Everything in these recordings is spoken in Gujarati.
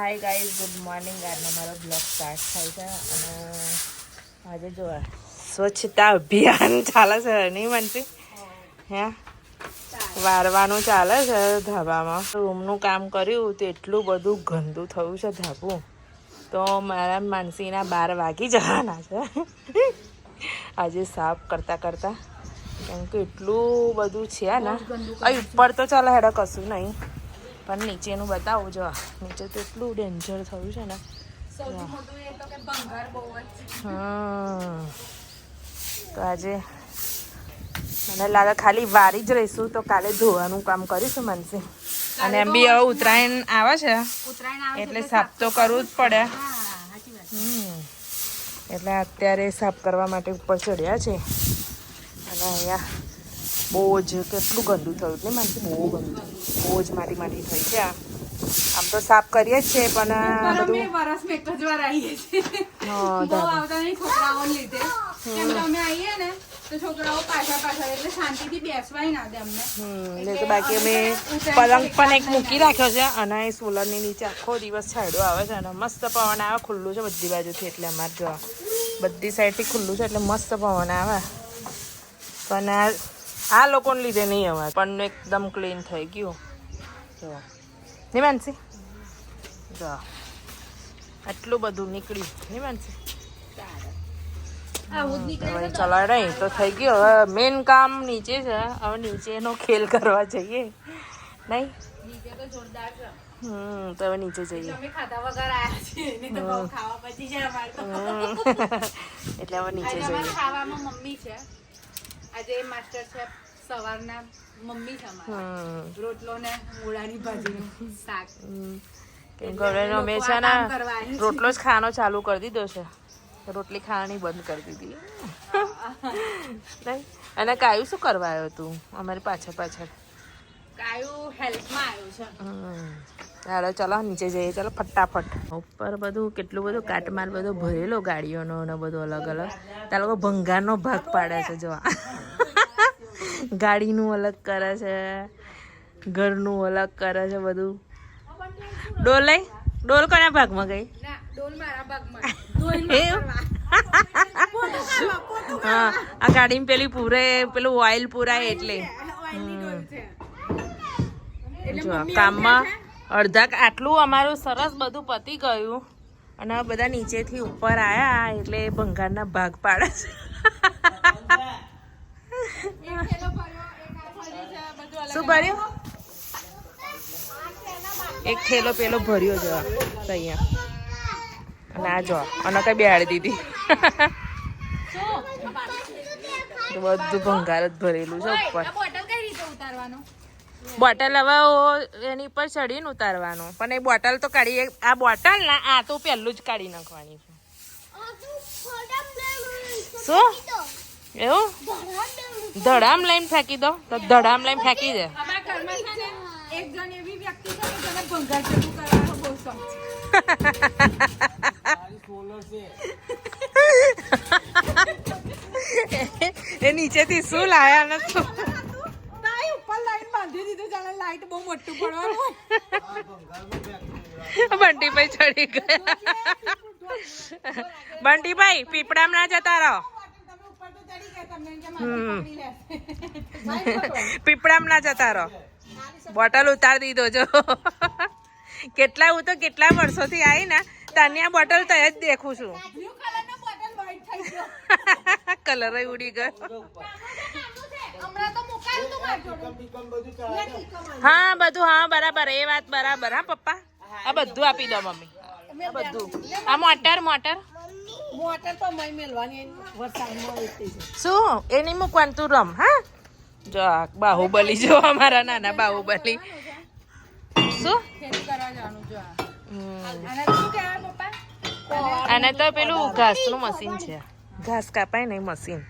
હાય ગાઈઝ ગુડ મોર્નિંગ આજનો મારો બ્લોગ સ્ટાર્ટ થાય છે અને આજે જો સ્વચ્છતા અભિયાન ચાલે છે નહીં માનસી? હે? વારવાનું ચાલે છે ધાબામાં. રૂમનું કામ કર્યું તો એટલું બધું ગંદુ થયું છે ધાબું. તો મારા માનસીના બાર વાગી જવાના છે. આજે સાફ કરતાં કરતાં કેમ કે એટલું બધું છે ને. અહીં ઉપર તો ચાલે હેડો કશું નહીં. પણ નીચેનું બતાવું જો. નીચે તો એટલું ડેન્જર થયું છે ને. હમ. તો આજે મને લાગે ખાલી વારી જ રહીશું તો કાલે ધોવાનું કામ કરીશું મનસી. અને એમ બી હવે ઉત્તરાયણ આવે છે. એટલે સાફ તો કરવું જ પડે. એટલે અત્યારે સાફ કરવા માટે ઉપર ચડ્યા છે. અને અહીંયા બહુ જ કેટલું ગંદુ થયું એટલે માનસી બહુ ગંદુ થયું. બહુ જ માટી માટી થઈ છે આ. આમ તો સાફ કરીએ જ છે પણ બધું વરસમાં એક જ વાર આવીએ છીએ. બહુ આવતા નહીં છોકરાઓને લીધે. કેમ કે અમે આવીએ ને તો છોકરાઓ પાછળ પાછળ એટલે શાંતિથી બેસવાય ના દે અમને. હમ, એટલે તો બાકી અમે પલંગ પણ એક મૂકી રાખ્યો છે અને એ સોલરની નીચે આખો દિવસ છાંયડો આવે છે અને મસ્ત પવન આવે ખુલ્લું છે બધી બાજુથી એટલે અમારે જો બધી સાઈડથી ખુલ્લું છે એટલે મસ્ત પવન આવે. પણ આ આ લોકોને લીધે નહીં અમારે. પણ એકદમ ક્લીન થઈ ગયું. જો. નહીં માનસી? જો. આટલું બધું નીકળ્યું. નહીં માનસી? હવે ચલાડે તો. થઈ ગયો. હવે મેન કામ નીચે છે. હવે નીચેનો ખેલ કરવા જઈએ. નહીં? હમ તો હવે નીચે જઈએ. નહીં. એટલે હવે નીચે જઈએ. મમ્મી છે. આજે માસ્ટર શેફ સવારના મમ્મી છે રોટલો ને મૂળાની ભાજી શાક. છે ને. રોટલો જ ખાવાનો ચાલુ કરી દીધો છે. રોટલી ખાવાની બંધ કરી દીધી. અને કાયું શું કરવા આવ્યો તું? અમારી પાછળ પાછળ. કાયું હેલ્થમાં આવ્યું છે. હમ. ચાલો ચલો નીચે જઈએ. ચલો ફટાફટ. ઉપર બધું કેટલું બધું કાટમાલ બધો ભરેલો ગાડીઓનો ને બધું અલગ અલગ. ત્યાં લોકો ભંગારનો ભાગ પાડે છે જો ગાડીનું અલગ કરે છે ઘરનું અલગ કરે છે બધું. ડોલ લઈ? ડોલ કોના ભાગમાં ગઈ? હા આ ગાડીમાં પેલી પૂરે પેલું ઓઇલ પૂરાય એટલે. જો કામમાં અડધા આટલું અમારું સરસ બધું પતી ગયું. અને બધા નીચેથી ઉપર આયા એટલે ભંગારના ભાગ પાડે છે. શું ભર્યું? એક થેલો પેલો ભર્યો જો અહીંયા. અને આ જો અને કઈ બેહાડી દીધી. બધું ભંગાર જ ભરેલું છે ઉપર. બોટલ હવે એની ઉપર ચડીને ઉતારવાનું. પણ એ બોટલ તો કાઢી આ બોટલ ના આ તો પહેલું જ કાઢી નાખવાની છે. શું? એવું? ધડામ લઈને ફેંકી દો. તો ધડામ લઈને ફેંકી દે. એક જણ એવી વ્યક્તિ છે કે જેને ભંગાર ભેગું કરવાનો બહુ શોખ છે. એ નીચેથી શું લાયા ને ઉપર લાઈન બાંધી જાણે લાઈટ બહુ મોટું પડવાનું બંટીભાઈ ચડી ગયા. બંટીભાઈ પીપળામ ના જતા રહો. પીપળામ ના જતા રહો. બોટલ ઉતારી દીધો જો. કેટલા હું તો કેટલા વર્ષોથી આવી ને તારની આ બોટલ તો જ દેખું છું. કલર ઉડી ગયો. હા બધું હા બરાબર. એ વાત બરાબર હા પપ્પા? આ બધું આપી દો મમ્મી. બધું. આ મોટર મોટર. મોટર તો મય મેલવાની વરસાદમાં શું? એની નહીં મૂકવાનું તું રમ હા? જો બાહુબલી જો અમારા નાના બાહુબલી. શું? આને તો પેલું ઘાસનું મશીન છે. ઘાસ કાપાય ને મશીન.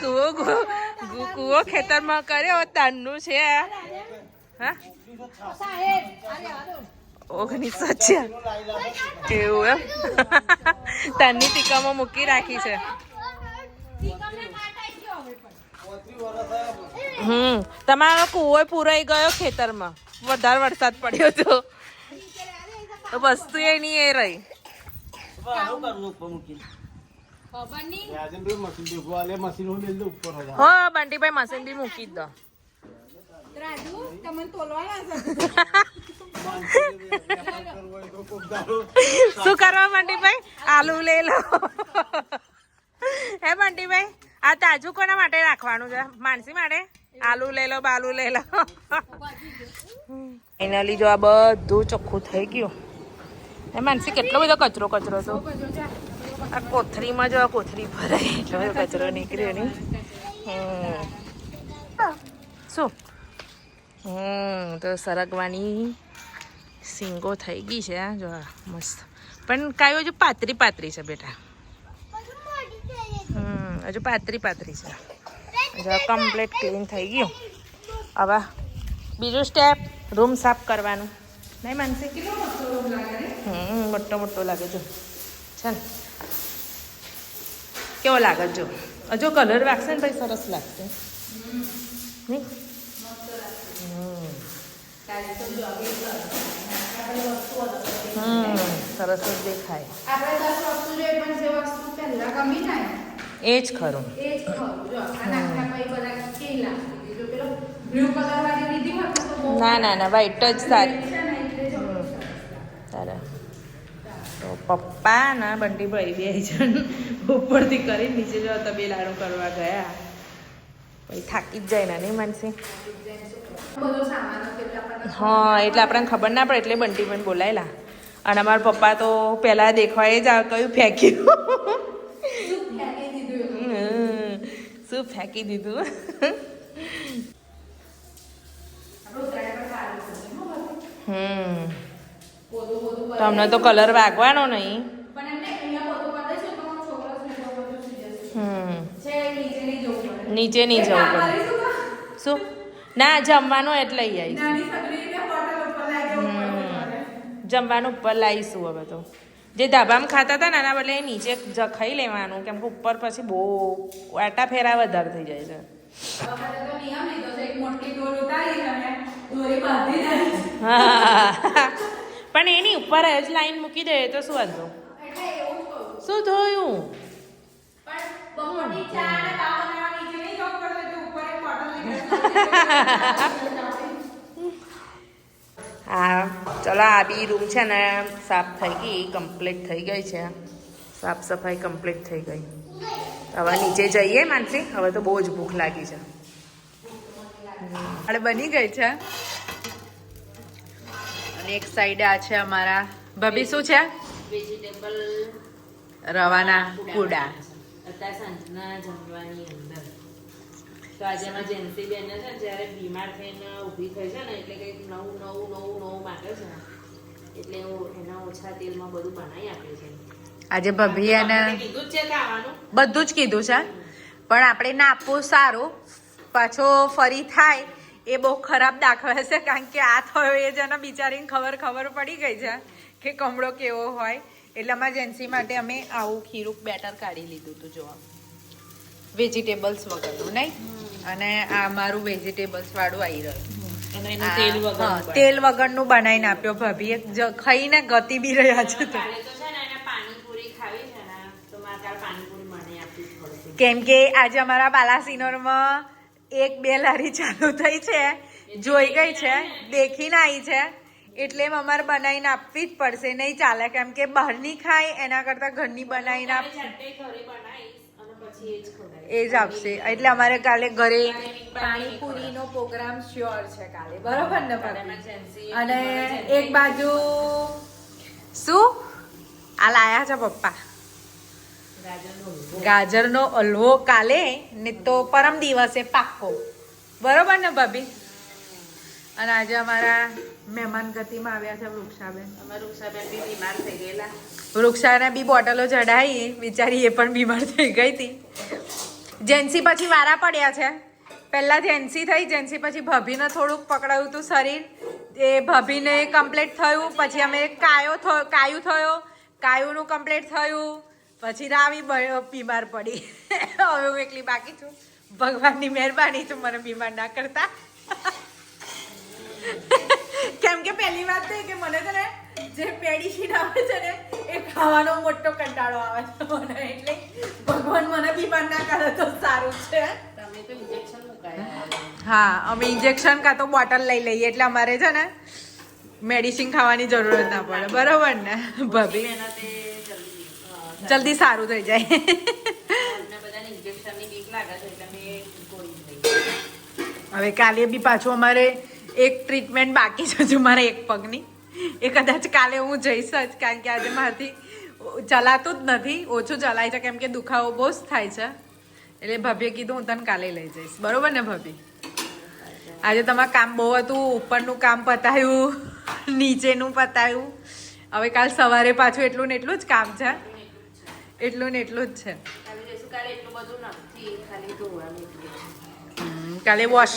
કુવો કુવો. કુવો ખેતરમાં કર્યો તાનનું છે આ. હા? ઓગણીસો છે એવું એમ? તારની ટીકામાં મૂકી રાખી છે. હમ તમારો કુવો પૂરાઈ ગયો ખેતરમાં. વધારે વરસાદ પડ્યો તો. તો વસ્તુ એ નહીં એ રહી. હા બંટીભાઈ મશીન બી મૂકી જ દો. રાજુ તમને તોલવાના છે શું કરવા બંટીભાઈ આલુ લઈ લો. હે બંટીભાઈ આ તાજુ કોના માટે રાખવાનું છે? માનસી માટે? આલુ લઈ લો, બાલુ લઈ લો. ફાઈનલી જો આ બધું ચોખ્ખું થઈ ગયું. એ માનસી, કેટલો બધો કચરો કચરો હતો આ કોથરીમાં જો આ કોથરી ભરાય, એટલો બધો કચરો નીકળ્યો નહીં. શું? હમ તો સરગવાની સિંગો થઈ ગઈ છે જો મસ્ત. પણ કાંઈ હજુ પાતરી પાતરી છે બેટા. હમ હજુ પાતરી પાતરી છે. જો કમ્પ્લીટ ક્લીન થઈ ગયું. હવે બીજું સ્ટેપ રૂમ સાફ કરવાનું. નહીં માનસી? હમ મોટો મોટો લાગે જો. ચાલ. કેવો લાગે જો? હજુ કલર વાગશે ને ભાઈ સરસ લાગશે. નહીં? સરસ જ દેખાય. એ જ ખરું. ને ના ના વાઈટ જ સારી. તારે તો પપ્પા ના બંટી ભાઈ બે જણ ઉપરથી કરી નીચે જો લાડુ કરવા ગયા. પછી થાકી જ જાય ને નહીં માનસી હા એટલે આપણને ખબર ના પડે એટલે બંટી પણ બોલાયેલા. અને અમારા પપ્પા તો પહેલાં દેખવાય જ કયું ફેંક્યું. શું ફેંકી દીધું હમ, શું ફેંકી દીધું. હમ. પોતું પોતું તો અમને તો કલર વાગવાનો નહીં પણ એમને અહીંયા પોતું કરી દઈશું તો મારો છોકરો સુઈ બધું સુઈ જશે હમ છે નીચે નહીં જવું પડે નીચે નહીં જવું પડે. શું ના જમવાનું એટલે આવીશું. જમવાનું ઉપર લાવીશું હવે તો. જે ધાબામાં ખાતા હતા નાના બદલે એ નીચે જ ખાઈ લેવાનું કેમ કે ઉપર પછી બહુ આટા ફેરા વધારે થઈ જાય છે. પણ એની ઉપર જ લાઈન મૂકી દે તો શું વાંધો? શું થયું? હા ચલો આ બી રૂમ છે ને સાફ થઈ ગઈ કમ્પ્લીટ થઈ ગઈ છે. સાફ સફાઈ કમ્પ્લીટ થઈ ગઈ. હવે નીચે જઈએ માનસી? હવે તો બહુ જ ભૂખ લાગી છે. આપણે બની ગઈ છે. અને એક સાઈડ આ છે અમારા. ભાભી શું છે? વેજીટેબલ રવાના કુડા. અત્યારે સાંજના જમવાની અંદર. તો આજે એમાં જેન્સી બેન છે ને જ્યારે બીમાર થઈને ઊભી થઈ છે ને એટલે કંઈક નવું નવું નવું નવું માંગે છે એટલે એના ઓછા તેલમાં બધું બનાવી આપે છે. આજે ભાભી અને કીધું જ છે ખાવાનું બધું જ કીધું છે પણ આપણે ના આપવું સારું. પાછો ફરી થાય એ બહુ ખરાબ દાખવે છે કારણ કે આ થયો એ જેને બિચારીને ખબર ખબર પડી ગઈ છે કે કમળો કેવો હોય. એટલે એમરજન્સી માટે અમે આવું ખીરું બેટર કાઢી લીધું હતું જોવા. વેજીટેબલ્સ વગરનું નહીં? અને આ મારું વેજીટેબલ્સ વાળું આવી રહ્યું અને તેલ વગરનું બનાવીને આપ્યો ભાભી. જ- ખાઈને ગતિ બી રહ્યા છે તો. કેમ કે આજે અમારા બાલાસિનોરમાં એક બે લારી ચાલુ થઈ છે. જોઈ ગઈ છે. દેખીને આવી છે. એટલે એમ અમારે બનાવીને આપવી જ પડશે. નહીં ચાલે કેમ કે બહારની ખાય એના કરતાં ઘરની બનાવીને આપ એ જ આપશે. એટલે અમારે કાલે ઘરે પાણીપુરીનો પ્રોગ્રામ શ્યોર છે કાલે. બરોબર ને ભાભી? અને એક બાજુ શું? આ લાયા છે પપ્પા. ગાજરનો હલવો કાલે ને તો પરમ દિવસે પાક્કો. બરોબર ને ભાભી? અને આજે અમારા મહેમાન ગતિમાં આવ્યા છે વૃક્ષાબેન. અમારું વૃક્ષાબેન બી બીમાર થઈ ગયેલા. વૃક્ષાને બી બોટલો ચઢાવી બિચારી એ પણ બીમાર થઈ ગઈ હતી. જેન્સી પછી વારા પડ્યા છે. પહેલાં જેન્સી થઈ, જેન્સી પછી ભાભીને થોડુંક પકડાયું હતું શરીર. એ ભાભીને કમ્પ્લીટ થયું, પછી અમે કાયો થયો, કાયું થયો. કાયુનું કમ્પ્લીટ થયું. પછી રાવી બીમાર પડી. હવે હું એકલી બાકી છું. ભગવાનની મહેરબાની છું, મને બીમાર ના કરતા. કેમ કે પહેલી વાત એ કે મને છે ને, જે મેડિસિન આવે છે ને, એ ખાવાનો મોટો કંટાળો આવે છે મને, એટલે ભગવાન મને બીમાર ના કરે તો સારું છે. તમે તો ઇન્જેક્શન મુકાયા. હા અમે ઇન્જેક્શન કાં તો બોટલ લઈ લઈએ એટલે અમારે છે ને મેડિસિન ખાવાની જરૂરત ના પડે. બરોબર ને? ભાભી? જલ્દી સારું થઈ જાય. હવે કાલે બી પાછું અમારે એક ટ્રીટમેન્ટ બાકી છે હજુ મારે એક પગની. એ કદાચ કાલે હું જઈશ જ કારણ કે આજે મારાથી ચલાતું જ નથી ઓછું ચલાય છે કેમ કે દુખાવો બહુ જ થાય છે. એટલે ભાભીએ કીધું હું તને કાલે લઈ જઈશ. બરોબર ને ભાભી આજે તમારું કામ બહુ હતું ઉપરનું કામ પતાયું નીચેનું પતાયું. હવે કાલ સવારે પાછું એટલું ને એટલું જ કામ છે. એટલું ને એટલું જ છે. કાલે વોશ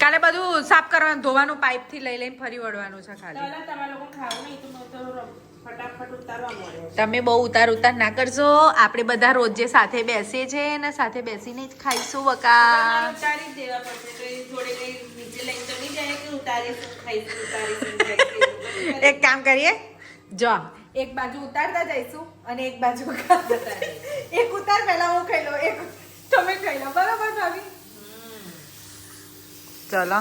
કાલે બધું સાફ કરવાનું ધોવાનું પાઇપથી લઈ લઈને ફરી વળવાનું છે ખાલી. તમે બહુ ઉતાર ઉતાર ના કરજો આપણે બધા રોજે સાથે બેસીએ છે ને સાથે બેસીને જ ખાઈશું વકા. જ એક કામ કરીએ. જો એક બાજુ ઉતારતા જઈશું અને એક બાજુ એક ઉતાર પહેલા હું ખાઈ લઉં એક તમે ખાઈ લો. બરાબર ભાભી? ચલો.